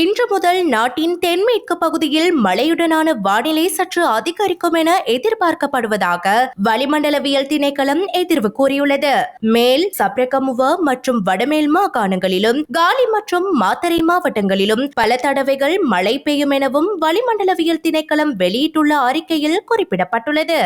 இன்று முதல் நாட்டின் தென்மேற்கு பகுதியில் மழையுடனான வானிலை சற்று அதிகரிக்கும் என எதிர்பார்க்கப்படுவதாக வளிமண்டலவியல் திணைக்களம் எதிர்வு கூறியுள்ளது. மேல் சப்ரகமுவ மற்றும் வடமேல் மாகாணங்களிலும் காலி மற்றும் மாத்தரை மாவட்டங்களிலும் பல தடவைகள் மழை பெய்யும் எனவும் வளிமண்டலவியல் திணைக்களம் வெளியிட்டுள்ள அறிக்கையில் குறிப்பிடப்பட்டுள்ளது.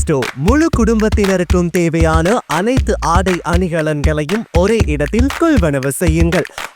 ஸ்டோர் முழு குடும்பத்தினருக்கும் தேவையான அனைத்து ஆடை அணிகலன்களையும் ஒரே இடத்தில் கொள்வனவு செய்யுங்கள்.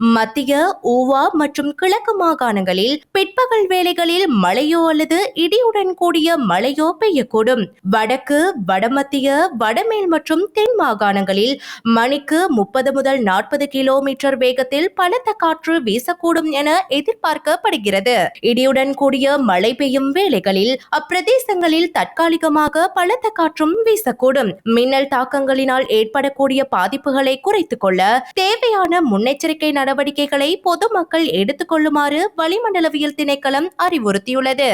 மத்திய ஊவா மற்றும் கிழக்கு மாகாணங்களில் பிற்பகல் வேளைகளில் மழையோ அல்லது இடியுடன் கூடிய மழையோ பெய்யக்கூடும். வடக்கு வடமத்திய வடமேல் மற்றும் தென் மாகாணங்களில் மணிக்கு முப்பது முதல் நாற்பது கிலோமீட்டர் வேகத்தில் பலத்த காற்று வீசக்கூடும் என எதிர்பார்க்கப்படுகிறது. இடியுடன் கூடிய மழை பெய்யும் வேளைகளில் அப்பிரதேசங்களில் தற்காலிகமாக பலத்த காற்றும் வீசக்கூடும். மின்னல் தாக்கங்களினால் ஏற்படக்கூடிய பாதிப்புகளை குறைத்துக் கொள்ள தேவையான முன்னெச்சரிக்கை நடவடிக்கைகளை பொதுமக்கள் எடுத்துக்கொள்ளுமாறு வளிமண்டலவியல் திணைக்களம் அறிவுறுத்தியுள்ளது.